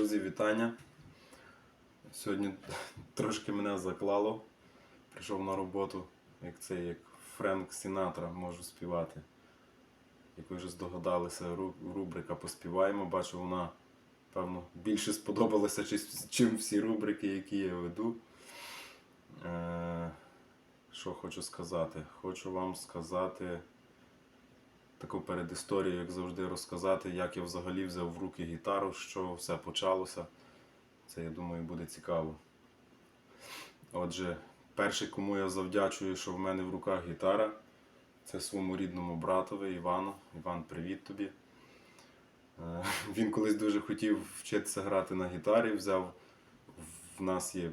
Друзі, вітання. Сьогодні трошки мене заклало. Прийшов на роботу, як це, як Френк Сінатра можу співати. Як ви вже здогадалися, рубрика Поспіваємо. Бачу, вона, певно, більше сподобалася, чим- всі рубрики, які я веду. Е, що хочу сказати? Хочу вам сказати таку передісторію, як завжди, розказати, як я взагалі взяв в руки гітару, що все почалося. Це, я думаю, буде цікаво. Отже, перший, кому я завдячую, що в мене в руках гітара, це своєму рідному братові Івану. Іван, привіт тобі. Е, Він колись дуже хотів вчитися грати на гітарі. Взяв в нас є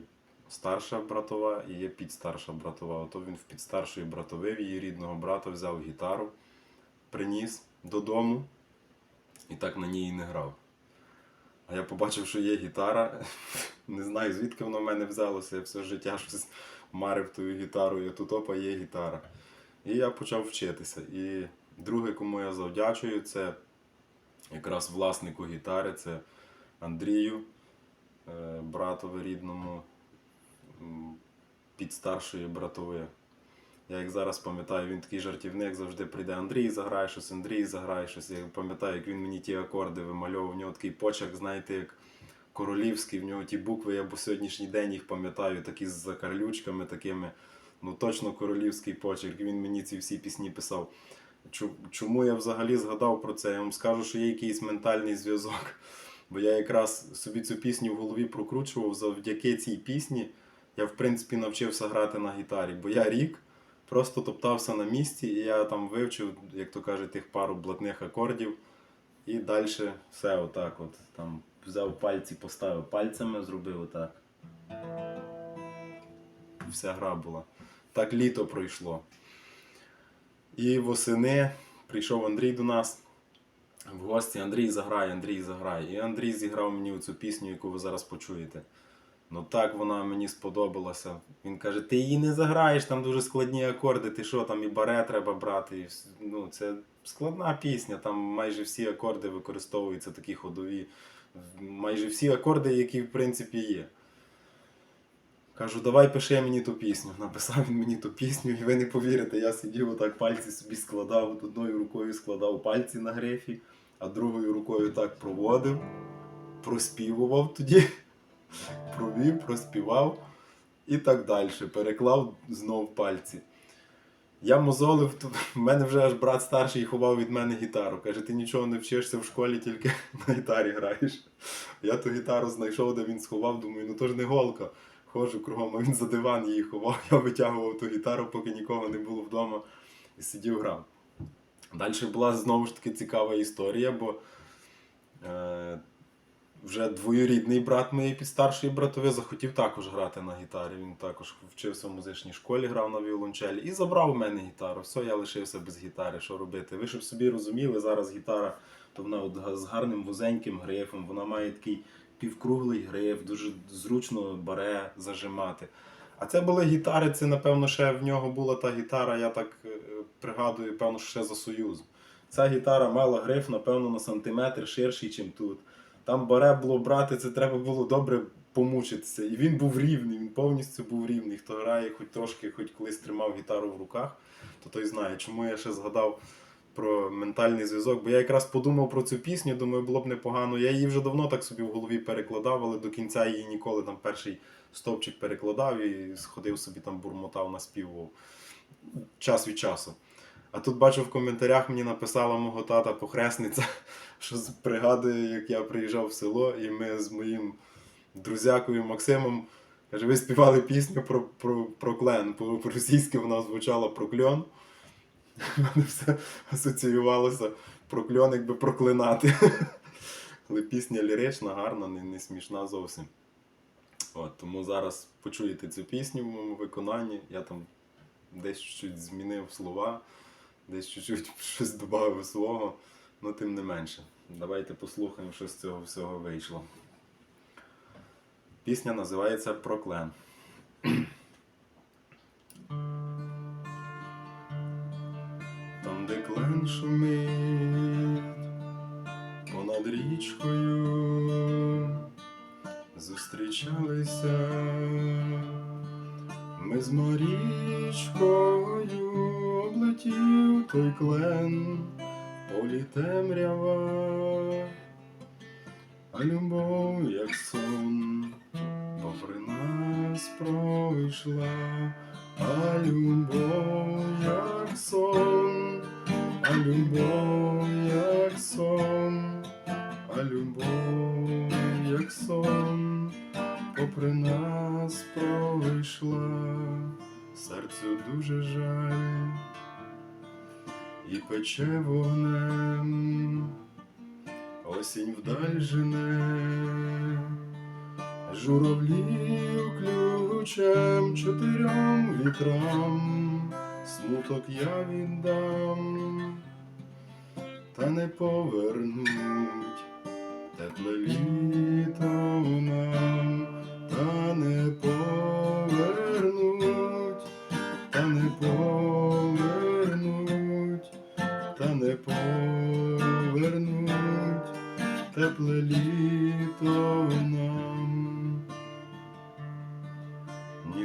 старша братова і є підстарша братова. Ото він в підстаршої братови, її рідного брата взяв гітару приніс додому і так на ній і не грав. А я побачив, що є гітара. Не знаю, звідки воно в мене взялося. Я все життя щось марив тою гітарою, тут опа є гітара. І я почав вчитися. І друге, кому я завдячую, це якраз власнику гітари, це Андрію, е, братові рідному, підстаршої братови. Я як зараз пам'ятаю, він такий жартівник, завжди прийде Андрій, заграє щось, Андрій заграє щось. Я пам'ятаю, як він мені ті акорди вимальовував. У нього такий почерк, знаєте, як королівський, в нього ті букви, я по сьогоднішній день їх пам'ятаю, такі з закарлючками такими. Ну точно королівський почерк. Він мені ці всі пісні писав. Чому я взагалі згадав про це? Я вам скажу, що є якийсь ментальний зв'язок. Бо я якраз собі цю пісню в голові прокручував завдяки цій пісні. Я, в принципі, навчився грати на гітарі, бо я рік просто топтався на місці, і я там вивчив, як то кажуть, тих пару блатних акордів. І далі все отак. от. Там взяв пальці, поставив пальцями, зробив отак. І Вся гра була. Так літо пройшло. І восени прийшов Андрій до нас в гості. Андрій заграє, Андрій заграє. І Андрій зіграв мені цю пісню, яку ви зараз почуєте. Ну так вона мені сподобалася. Він каже: ти її не заграєш, там дуже складні акорди, ти що, там і баре треба брати. І, ну, це складна пісня, там майже всі акорди використовуються такі ходові. Майже всі акорди, які в принципі є. Кажу, давай пиши мені ту пісню. Написав він мені ту пісню, і ви не повірите, я сидів отак пальці собі складав, одною рукою складав пальці на грифі, а другою рукою так проводив, проспівував тоді провів, проспівав і так далі. Переклав знов пальці. Я мозолив, тут в мене вже аж брат старший ховав від мене гітару. Каже, ти нічого не вчишся в школі, тільки на гітарі граєш. Я ту гітару знайшов, де він сховав, думаю, ну то ж не голка. Ходжу кругом, а він за диван її ховав. Я витягував ту гітару, поки нікого не було вдома, і сидів грав. Далі була знову ж таки цікава історія, бо е, вже двоюрідний брат моєї підстаршої братові захотів також грати на гітарі. Він також вчився в музичній школі, грав на віолончелі і забрав у мене гітару. Все, я лишився без гітари. Що робити? Ви щоб собі розуміли, зараз гітара, то вона от з гарним вузеньким грифом, вона має такий півкруглий гриф, дуже зручно баре зажимати. А це були гітари, це, напевно, ще в нього була та гітара, я так е, пригадую, певно, ще за Союз. Ця гітара мала гриф, напевно, на сантиметр ширший, ніж тут. Там баре було брати, це треба було добре помучитися. І він був рівний, він повністю був рівний. Хто грає, хоч трошки, хоч колись тримав гітару в руках, то той знає, чому я ще згадав про ментальний зв'язок. Бо я якраз подумав про цю пісню, думаю, було б непогано. Я її вже давно так собі в голові перекладав, але до кінця її ніколи там перший стовпчик перекладав і сходив собі там бурмотав, наспівував час від часу. А тут бачу в коментарях мені написала мого тата похресниця, що пригадує, як я приїжджав в село, і ми з моїм друзякою Максимом каже, ви співали пісню про, про, про клен. По- По-російськи вона звучала прокльон. У мене все асоціювалося прокльон, якби проклинати. Але пісня лірична, гарна, не, не смішна зовсім. От, тому зараз почуєте цю пісню в моєму виконанні. Я там десь чуть змінив слова, десь чуть-чуть щось додав свого, ну тим не менше. Давайте послухаємо, що з цього всього вийшло. Пісня називається Проклен. Там, де клен шумить понад річкою, зустрічалися. Ми з Марічкою облетів той клен, полі темрява, а любов, як сон, попри нас пройшла, а любов, як сон, а любов, як сон, а любов, як сон, попри нас пройшла, серцю дуже жаль і пече вогнем, осінь вдаль жене, журавлів ключем чотирьом вітрам, смуток я віддам, та не повернуть тепле літо та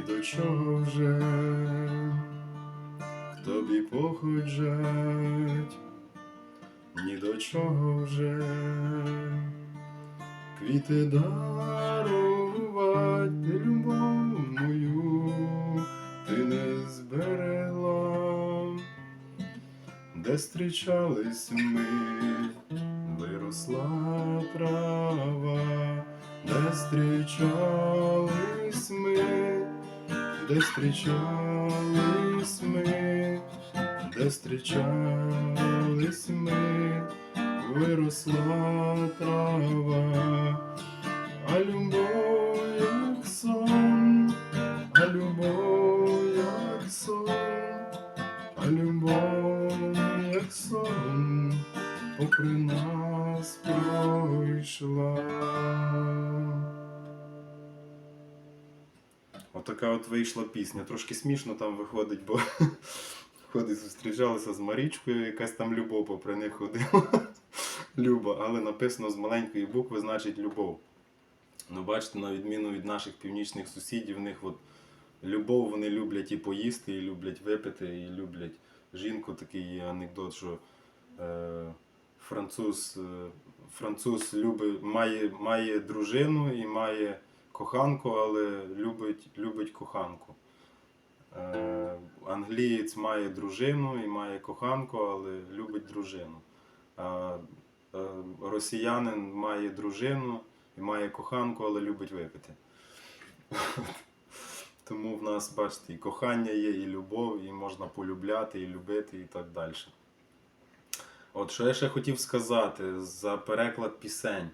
до чого вже. К тобі походжать, ні до чого вже. Квіти дарувати ти любов мою ти не зберегла, де зустрічались ми, виросла трава, де зустрічались ми, де зустрічались ми, де зустрічались ми, виросла трава, а любов як сон, а любов як сон, а любов як сон, попри нас пройшла. Отака от вийшла пісня. Трошки смішно там виходить, бо ходить, зустрічалися з Марічкою, якась там любов попри них ходила. Люба, але написано з маленької букви, значить любов. Ну, бачите, на відміну від наших північних сусідів, в них от любов вони люблять і поїсти, і люблять випити, і люблять жінку. Такий є анекдот, що е, француз, е, француз любить, має, має дружину і має коханку, але любить, любить коханку. Е, англієць має дружину і має коханку, але любить дружину. А е, росіянин має дружину і має коханку, але любить випити. Тому в нас, бачите, і кохання є, і любов, і можна полюбляти, і любити, і так далі. От що я ще хотів сказати за переклад пісень.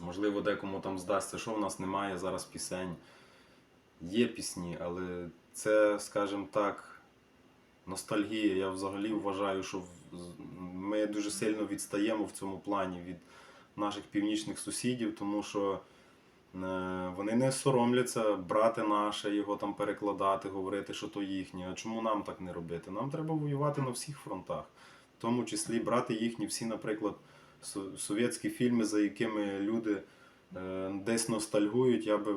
Можливо, декому там здасться, що в нас немає зараз пісень. Є пісні, але це, скажімо так, ностальгія. Я взагалі вважаю, що ми дуже сильно відстаємо в цьому плані від наших північних сусідів, тому що е, вони не соромляться брати наше, його там перекладати, говорити, що то їхнє. А чому нам так не робити? Нам треба воювати на всіх фронтах, в тому числі брати їхні всі, наприклад, совєтські фільми, за якими люди е, десь ностальгують. Я би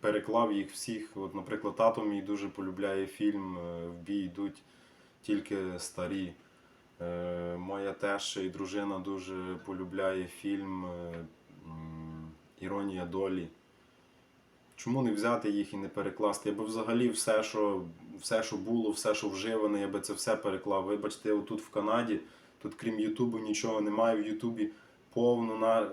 переклав їх всіх. От, наприклад, тато мій дуже полюбляє фільм е, В бій йдуть тільки старі. Е, Моя теща і дружина дуже полюбляє фільм Іронія долі. Чому не взяти їх і не перекласти? Я би взагалі все, що, все, що було, все, що вживане, я би це все переклав. Вибачте, отут в Канаді, тут крім Ютубу нічого немає. В Ютубі повно, на,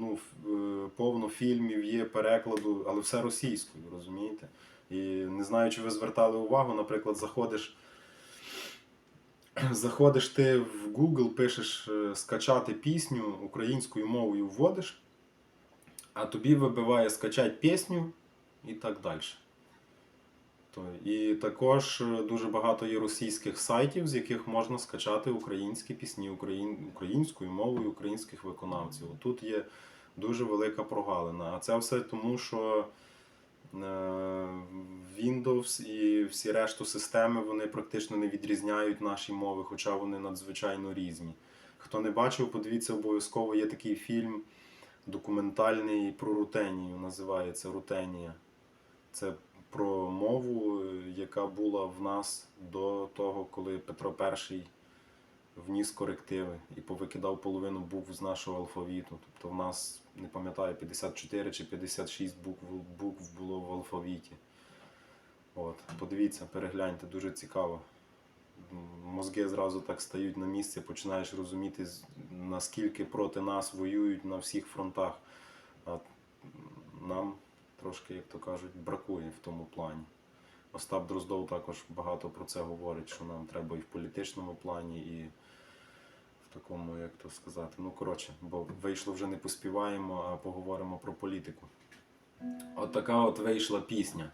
ну, е, повно фільмів є перекладу, але все російською, розумієте? І не знаю, чи ви звертали увагу, наприклад, заходиш. Заходиш ти в Google, пишеш е, скачати пісню українською мовою вводиш, а тобі вибиває скачати пісню і так далі. То, і також е, дуже багато є російських сайтів, з яких можна скачати українські пісні україн, українською мовою українських виконавців. Тут є дуже велика прогалина. А це все тому, що е, Windows і всі решту системи вони практично не відрізняють наші мови, хоча вони надзвичайно різні. Хто не бачив, подивіться обов'язково є такий фільм документальний про Рутенію, називається Рутенія. Це про мову, е, яка була в нас до того, коли Петро І вніс корективи і повикидав половину букв з нашого алфавіту. Тобто в нас, не пам'ятаю, 54 чи 56 букв, букв було в алфавіті. От, подивіться, перегляньте, дуже цікаво. Мозги зразу так стають на місце, починаєш розуміти, наскільки проти нас воюють на всіх фронтах. А нам трошки, як то кажуть, бракує в тому плані. Остап Дроздов також багато про це говорить, що нам треба і в політичному плані, і в такому, як то сказати. Ну, коротше, бо вийшло вже не поспіваємо, а поговоримо про політику. От така от вийшла пісня.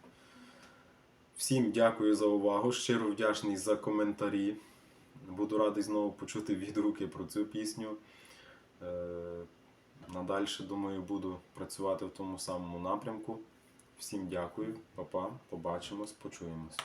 Всім дякую за увагу. Щиро вдячний за коментарі. Буду радий знову почути відгуки про цю пісню. Надальше, думаю, буду працювати в тому самому напрямку. Всім дякую, па-па, побачимось, почуємось.